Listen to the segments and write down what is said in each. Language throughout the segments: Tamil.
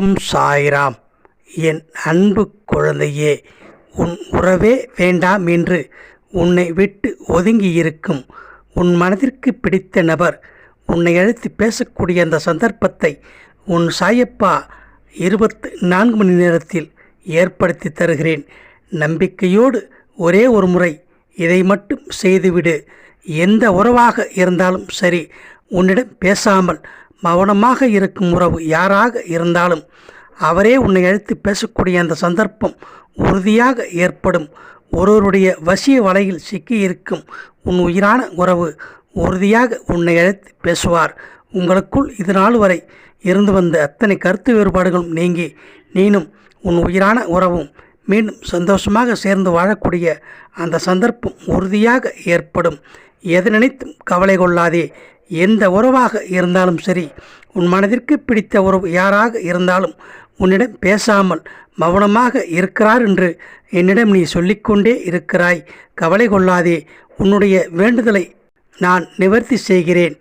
ஓம் சாய்ராம் என் அன்பு குழந்தையே உன் உறவே வேண்டாம் என்று உன்னை விட்டு ஒதுங்கியிருக்கும் உன் மனதிற்கு பிடித்த நபர் உன்னை அழைத்து பேசக்கூடிய அந்த சந்தர்ப்பத்தை உன் சாயப்பா இருபத்து நான்கு மணி நேரத்தில் ஏற்படுத்தி தருகிறேன். நம்பிக்கையோடு ஒரே ஒரு முறை இதை மட்டும் செய்துவிடு. எந்த உறவாக இருந்தாலும் சரி உன்னிடம் பேசாமல் மௌனமாக இருக்கும் உறவு யாராக இருந்தாலும் அவரே உன்னை அழைத்து பேசக்கூடிய அந்த சந்தர்ப்பம் உறுதியாக ஏற்படும். ஒருவருடைய வசிய வலையில் சிக்கியிருக்கும் உன் உயிரான உறவு உறுதியாக உன்னை அழைத்து பேசுவார். உங்களுக்குள் இது நாள் வரை இருந்து வந்த அத்தனை கருத்து வேறுபாடுகளும் நீங்கி நீனும் உன் உயிரான உறவும் மீண்டும் சந்தோஷமாக சேர்ந்து வாழக்கூடிய அந்த சந்தர்ப்பம் உறுதியாக ஏற்படும். எது நினைத்தும் கவலை கொள்ளாதே. எந்த உறவாக இருந்தாலும் சரி உன் மனதிற்கு பிடித்த உறவு யாராக இருந்தாலும் உன்னிடம் பேசாமல் மௌனமாக இருக்கிறார் என்று என்னிடம் நீ சொல்லிக்கொண்டே இருக்கிறாய். கவலை கொள்ளாதே உன்னுடைய வேண்டுதலை நான் நிவர்த்தி செய்கிறேன்.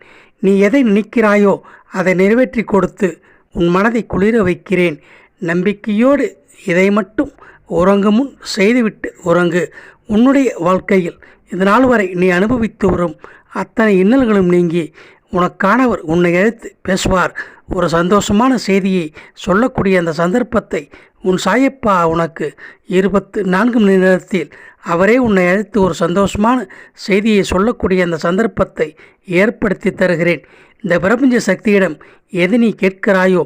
நீ எதை நினைக்கிறாயோ அதை நிறைவேற்றி கொடுத்து உன் மனதை குளிர வைக்கிறேன். நம்பிக்கையோடு இதை மட்டும் உறங்கு முன் செய்துவிட்டு உறங்கு. உன்னுடைய வாழ்க்கையில் இதனால் வரை நீ அனுபவித்து வரும் அத்தனை இன்னல்களும் நீங்கி உனக்கானவர் உன்னை அழைத்து பேசுவார். ஒரு சந்தோஷமான செய்தியை சொல்லக்கூடிய அந்த சந்தர்ப்பத்தை உன் சாயப்பா உனக்கு இருபத்து நான்கு மணி நேரத்தில் அவரே உன்னை அழைத்து ஒரு சந்தோஷமான செய்தியை சொல்லக்கூடிய அந்த சந்தர்ப்பத்தை ஏற்படுத்தி தருகிறேன். இந்த பிரபஞ்ச சக்தியிடம் எது நீ கேட்கிறாயோ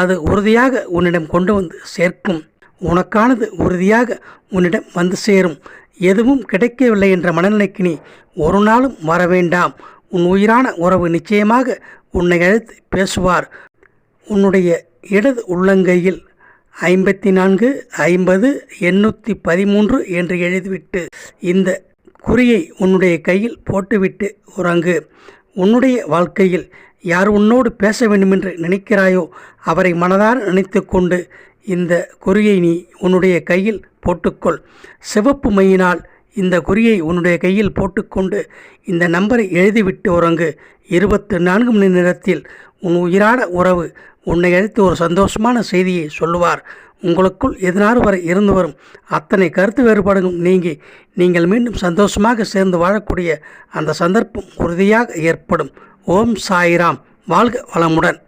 அது உறுதியாக உன்னிடம் கொண்டு வந்து சேர்க்கும். உனக்கானது உறுதியாக உன்னிடம் வந்து சேரும். எதுவும் கிடைக்கவில்லை என்ற மனநிலைக்கு நீ ஒரு நாளும் வர வேண்டாம். உன் உயிரான உறவு நிச்சயமாக உன்னை அழைத்து பேசுவார். உன்னுடைய இடது உள்ளங்கையில் ஐம்பத்தி நான்கு ஐம்பது எண்ணூற்றி பதிமூன்று என்று எழுதிவிட்டு இந்த குறியை உன்னுடைய கையில் போட்டுவிட்டு உறங்கு. உன்னுடைய வாழ்க்கையில் யார் உன்னோடு பேச வேண்டுமென்று நினைக்கிறாயோ அவரை மனதார நினைத்து கொண்டு இந்த குறியை நீ உன்னுடைய கையில் போட்டுக்கொள். சிவப்பு மையினால் இந்த குறியை உன்னுடைய கையில் போட்டுக்கொண்டு இந்த நம்பரை எழுதிவிட்டு உறங்கு. இருபத்து நான்கு மணி நேரத்தில் உன் உயிரான உறவு உன்னை அழைத்து ஒரு சந்தோஷமான செய்தியை சொல்லுவார். உங்களுக்குள் எதினாறு வரை இருந்து வரும் அத்தனை கருத்து வேறுபாடுகளும் நீங்கி நீங்கள் மீண்டும் சந்தோஷமாக சேர்ந்து வாழக்கூடிய அந்த சந்தர்ப்பம் உறுதியாக ஏற்படும். ஓம் சாய்ராம். வாழ்க வளமுடன்.